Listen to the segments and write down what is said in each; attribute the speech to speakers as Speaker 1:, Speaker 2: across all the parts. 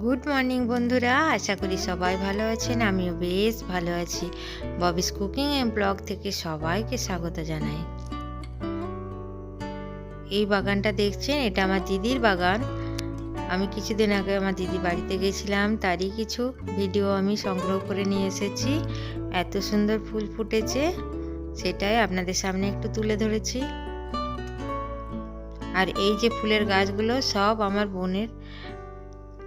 Speaker 1: Good morning বন্ধুরা। আশা করি সবাই ভালো আছেন। আমিও বেশ ভালো আছি। ববিস কুকিং এন্ড ব্লগ থেকে সবাইকে স্বাগত জানাই। এই বাগানটা দেখছেন? এটা আমার দিদির বাগান। আমি কিছুদিন আগে আমার দিদি বাড়িতে গেছিলাম, তারই কিছু ভিডিও আমি সংগ্রহ করে নিয়ে এসেছি। এত সুন্দর ফুল ফুটেছে, সেটাই আপনাদের সামনে একটু তুলে ধরেছি। আর এই যে ফুলের গাছগুলো সব আমার বোনের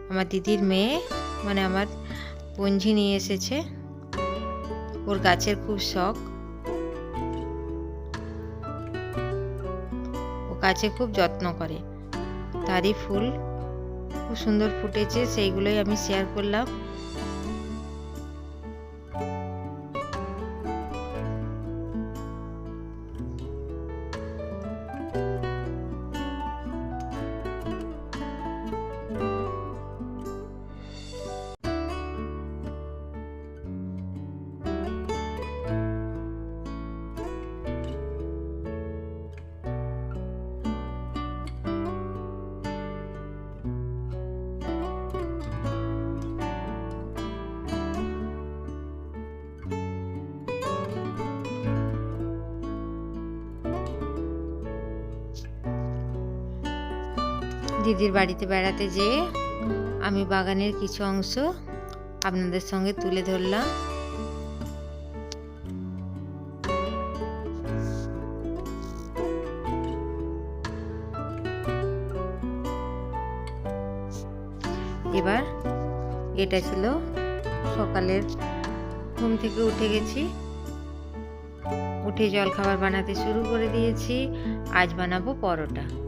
Speaker 1: আমার দিদির মেয়ে মানে আমার পঞ্জি নিয়ে এসেছে। ওর গাছের খুব শখ। ও গাছে খুব যত্ন করে। তারই ফুল খুব সুন্দর ফুটেছে, সেইগুলোই আমি শেয়ার করলাম। দিদির বাড়িতে বেড়াতে যেয়ে আমি বাগানের কিছু অংশ আপনাদের সঙ্গে তুলে ধরলাম। এবার এটা ছিল সকালের ঘুম থেকে উঠে গেছি। উঠে জল খাবার বানাতে শুরু করে দিয়েছি। আজ বানাবো পরোটা।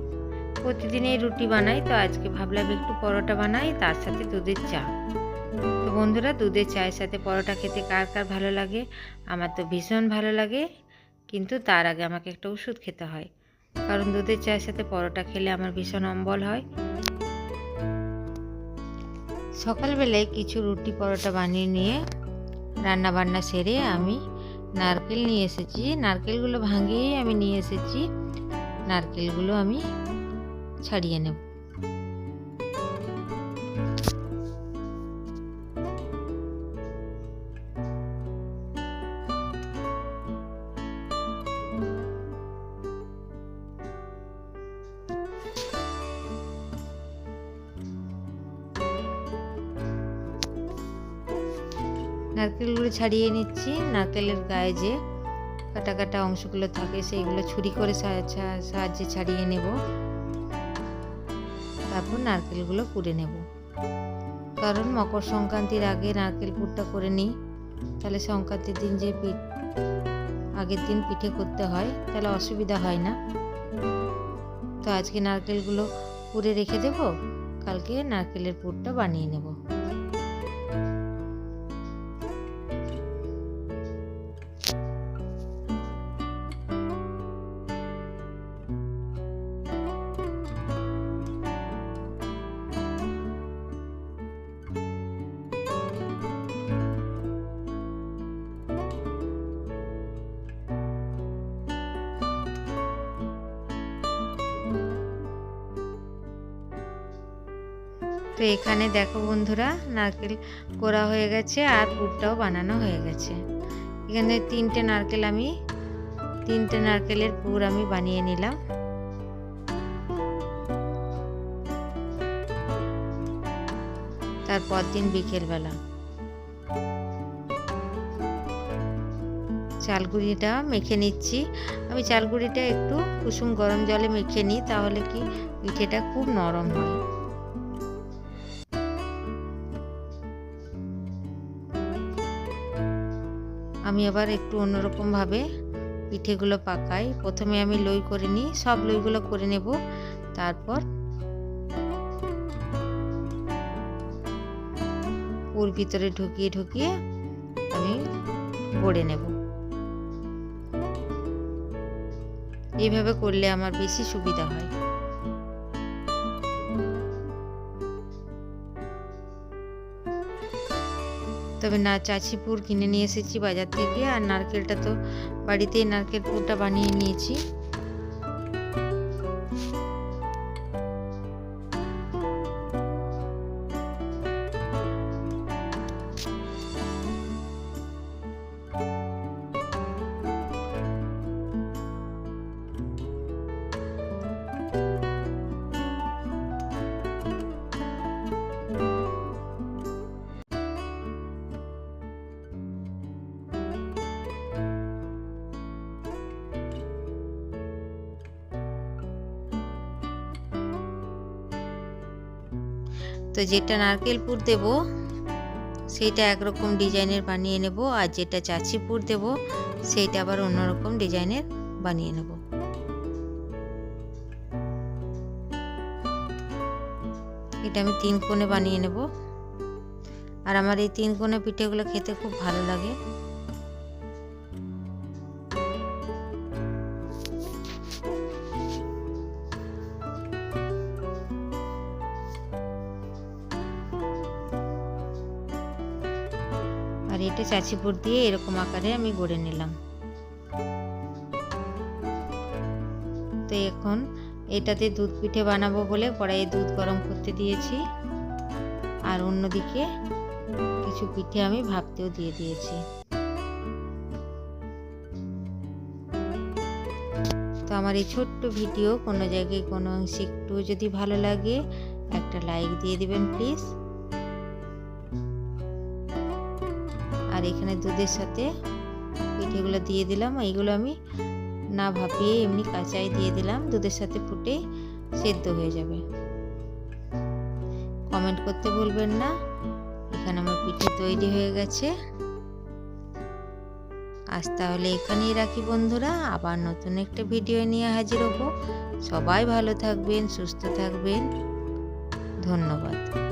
Speaker 1: প্রতিদিনই রুটি বানাই, তো আজকে ভাবলাম একটু পরোটা বানাই, তার সাথে দুধের চা। তো বন্ধুরা, দুধের চায়ের সাথে পরোটা খেতে কার কার ভালো লাগে? আমার তো ভীষণ ভালো লাগে, কিন্তু তার আগে আমাকে একটা ওষুধ খেতে হয়। কারণ দুধের চায়ের সাথে পরোটা খেলে আমার ভীষণ অম্বল হয়। সকালবেলায় কিছু রুটি পরোটা বানিয়ে নিয়ে রান্না বান্না সেরে আমি নারকেল নিয়ে এসেছি। নারকেলগুলো ভাঙিয়েই আমি নিয়ে এসেছি। নারকেলগুলো আমি ছাড়িয়ে নেব। নারকেলগুলো ছাড়িয়ে নিচ্ছি। নারকেলের গায়ে যে কাটা কাটা অংশগুলো থাকে, সেইগুলো ছুরি করে সাহায্যে ছাড়িয়ে নেব। তারপর নারকেলগুলো পুড়ে নেব। কারণ মকর সংক্রান্তির আগে নারকেল পুরটা করে নিই। তাহলে সংক্রান্তির দিন যে পিঠ, আগের দিন পিঠে করতে হয়, তাহলে অসুবিধা হয় না। তো আজকে নারকেলগুলো পুড়ে রেখে দেব, কালকে নারকেলের পুরটা বানিয়ে নেব। তো এখানে দেখো বন্ধুরা, নারকেল কোড়া হয়ে গেছে আর পুরটাও বানানো হয়ে গেছে। এখানে তিনটে নারকেল আমি, তিনটে নারকেলের পুর আমি বানিয়ে নিলাম। তারপর দিন বিকেলবেলা। চালগুড়িটা মেখে নিচ্ছি। আমি চালগুড়িটা একটু কুসুম গরম জলে মেখে নিই, তাহলে কি পিঠেটা খুব নরম হয়। আমি আবার একটু অন্যরকমভাবে পিঠেগুলো পাকাই। প্রথমে আমি লই করে নিই, সব লইগুলো করে নেব। তারপর পুর ভিতরে ঢুকিয়ে ঢুকিয়ে আমি গড়ে নেব। এইভাবে করলে আমার বেশি সুবিধা হয়। তবে না, চাচি পুর কিনে নিয়ে এসেছি বাজার থেকে আর নারকেলটা তো বাড়িতেই নারকেল পুরটা বানিয়ে নিয়েছি। তো যেটা নারকেল পুর দেব সেইটা একরকম ডিজাইনের বানিয়ে নেব, আর যেটা চাচি পুর দেব সেইটা আবার অন্যরকম ডিজাইনের বানিয়ে নেব। এটা আমি তিন কোণে বানিয়ে নেব। আর আমার এই তিন কোণে পিঠেগুলো খেতে খুব ভালো লাগে। আর এটা চাচিপুর দিয়ে এরকম আকারে আমি গড়ে নিলাম। তো এখন এটাতে দুধ পিঠে বানাবো বলে কড়াইয়ে দুধ গরম করতে দিয়েছি। আর অন্যদিকে কিছু পিঠে আমি ভাবতেও দিয়ে দিয়েছি। তো আমার এই ছোট্ট ভিডিও কোনো জায়গায় কোনো অংশে একটু যদি ভালো লাগে একটা লাইক দিয়ে দিবেন প্লিজ। আর এখানে দুধের সাথে পিঠেগুলো দিয়ে দিলাম। এইগুলো আমি না ভাপিয়ে এমনি কাঁচাই দিয়ে দিলাম। দুধের সাথে ফুটে সেদ্ধ হয়ে যাবে। কমেন্ট করতে ভুলবেন না। এখানে আমার পিঠে তৈরি হয়ে গেছে। আজ তাহলে এখানেই রাখি বন্ধুরা। আবার নতুন একটা ভিডিও নিয়ে হাজির হব। সবাই ভালো থাকবেন, সুস্থ থাকবেন। ধন্যবাদ।